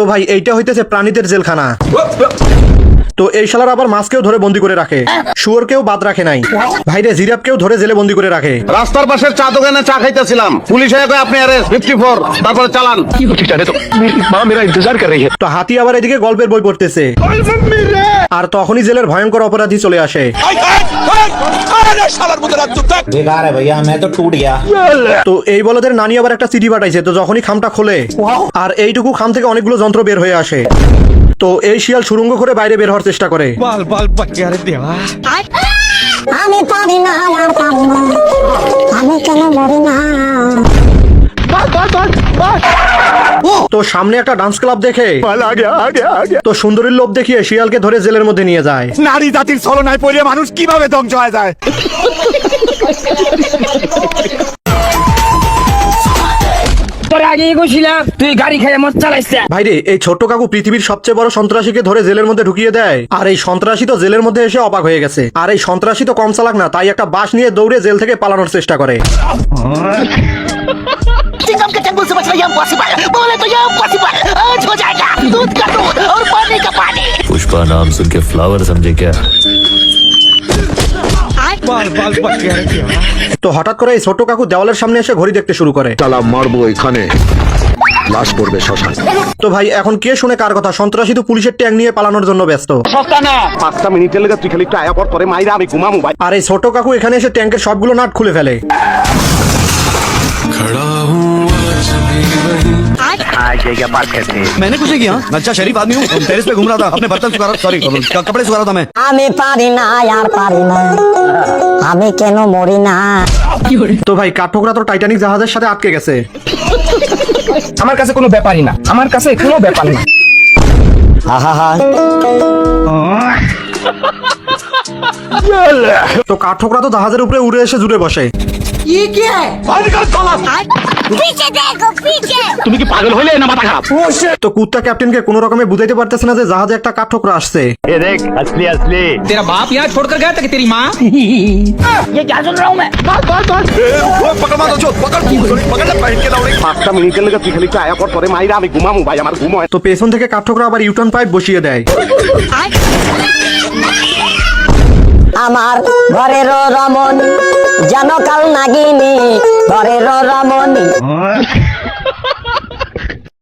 তো ভাই এইটা হইতেছে প্রাণীদের জেলখানা। তো এই শালার আবার মাছকেও ধরে বন্দি করে রাখে। শুয়োরকেও বাদ রাখে নাই। ভাইরে জিরাপকেও ধরে জেলে বন্দি করে রাখে। রাস্তার পাশের চা দোকানে চা খাইতেছিলাম। পুলিশ আপনি আরে ফিফটি ফোর তারপরে চালান। তো? হাতি আবার এদিকে গল্পের বই পড়তেছে। আর তখনই জেলের ভয়ঙ্কর অপরাধী চলে আসে। তো এই বলদের নানি আবার একটা চিঠি পাঠাইছে তো যখনই খামটা খোলে আর এইটুকু খাম থেকে অনেকগুলো যন্ত্র বের হয়ে আসে। তো এই শিয়াল সুরঙ্গ করে বাইরে বের হওয়ার চেষ্টা করে। আমি কেন মরি না? তো সামনে একটা ডান্স ক্লাব দেখে। তো সুন্দরীর লোভ দেখিয়ে শিয়ালকে ধরে জেলের মধ্যে নিয়ে যায়। নারী জাতির ছলনায় পড়ে মানুষ কীভাবে ধ্বংস হয়ে যায়? আগে তুই গাড়ি ভাইরে এই ছোট্ট কাকু পৃথিবীর সবচেয়ে বড় সন্ত্রাসীকে ধরে জেলের মধ্যে ঢুকিয়ে দেয়। আর এই সন্ত্রাসী তো জেলের মধ্যে এসে অবাক হয়ে গেছে। আর এই সন্ত্রাসী তো কম চালাক না তাই একটা বাস নিয়ে দৌড়ে জেল থেকে পালানোর চেষ্টা করে। चिंगम के चंगुल से बचना ये इम्पॉसिबल बोले तो ये इम्पॉसिबल आज हो जाएगा दूध का दूध और पानी का पानी पुष्पा नाम सुन के फ्लावर समझे क्या তো হঠাৎ করে এই ছোট্ট কাকু দেওয়ালের সামনে এসে ঘড়ি দেখতে শুরু করে চালা মারবো এখানে লাশ পড়বে শ্মশান তো ভাই এখন কে শুনে কার কথা সন্ত্রাসী তো পুলিশের ট্যাং নিয়ে পালানোর জন্য ব্যস্ত পাঁচটা মিনিটের লেগে তুই খালি একটু আয়া পর পরে মাইরা আমি ঘুমামু ভাই আর এই ছোট কাকু এখানে এসে ট্যাঙ্কের সবগুলো নাট খুলে ফেলে मैंने कुछ नहीं किया अच्छा शरीफ आदमी हूँ टेरिस पे घूम रहा था अपने बर्तन सुखा रहा सॉरी कपड़े सुखा रहा था मैं আমি পারি না আর পারি না আমি কেন মরি না তো ভাই কাঠঠোকরা তো টাইটানিক জাহাজের সাথে আটকে গেছে আমার কাছে কোনো ব্যাপারই না আমার কাছে কোনো ব্যাপার না তো কাঠঠোকরা তো জাহাজের উপরে উড়ে এসে জুড়ে বসে পিছে দেখো পিছে তুমি কি পাগল হইলে না মাথা খারাপ তো কুত্তা ক্যাপ্টেনকে কোনো রকমে বুঝাইতে পারতেছে না যে জাহাজে একটা কাঠঠোকরা আসছে এ দেখ আসলি আসলি तेरा बाप यहाँ छोड़कर गया था कि तेरी माँ ये क्या सुन रहा हूँ मैं पकड़ मारो जो पकड़ पकड़ ले पहन के दौड़े পাঁচটা মিনিটের লেগে তুই খালি একটু আয়া পর পরে মাইরা আমি ঘুমামু ভাই আমার ঘুম হয় তো পেছন থেকে কাঠঠোকরা আবার ইউটার্ন পাইপ বসিয়ে দেয় আমার ঘরের রমণী যেন কাল নাগিনী ঘরের রমণী। হ্যাঁ।